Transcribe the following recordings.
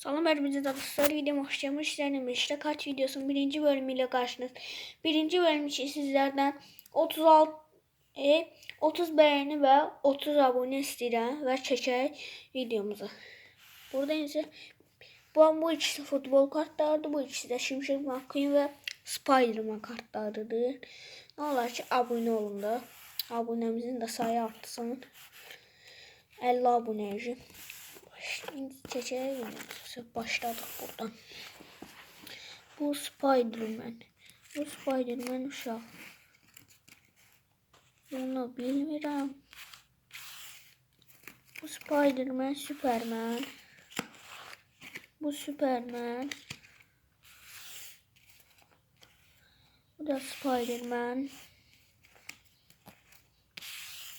Salam hepinize dostlar videom hoş gelmişler. İşte kaç videosun birinci bölümüyle karşınız. Birinci bölüm için sizlerden 36 e, 30 beğeni ve 30 abone istedim ve çekək videomuzu. Burada ise bu, bu ikisi futbol kartlarıdır. Bu ikisi de Şimşek McQueen ve Spiderman kartlarıdır. Ne olar ki abone olun da. Abonemizin de sayı artsın. 50 aboneci. Şimdi çeçeğe başladık buradan. Bu Spiderman. Bu Spiderman uşaq. Bunu bilmirəm. Bu Spiderman, Superman. Bu Superman. Bu da Spiderman.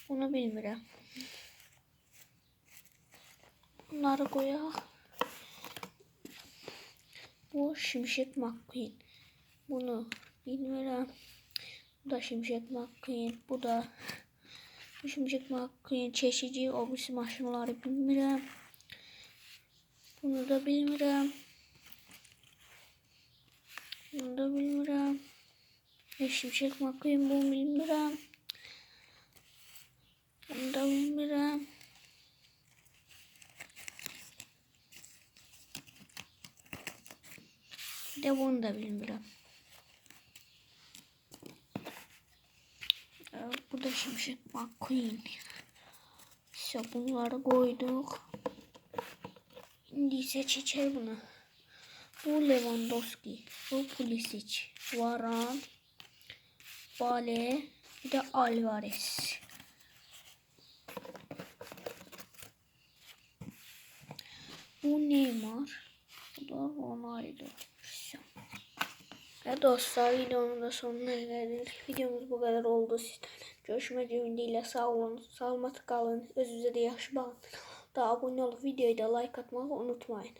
Bunu bilmirəm. Bunları koyaq. Bu Şimşek McQueen. Bunu bilmirəm. Bu da Şimşek McQueen. Bu da bu Şimşek McQueen çeşici o birisi maşınları bilmirəm. Bunu da bilmirəm. Bunu da bilmirəm. Ve Şimşek McQueen bunu bilmirəm. Bunu da bilmirəm. Bir de bunu da bilmiyorum. Ee, Bu da Şimşek McQueen. İşte bunları koyduk. Şimdi ise çeçer bunu. Bu Lewandowski. Bu Pulisic. Varan. Bale. Bir de Alvarez. Bu Neymar. Bu da Ronaldo. Ve dostlar videonun da sonuna geldik. Videomuz bu kadar oldu sizden. Görüşmek ümidiyle sağ olun. Sağlıklı kalın. Özünüze de yaxşı bakın. Da abone olup videoyu da like atmayı unutmayın.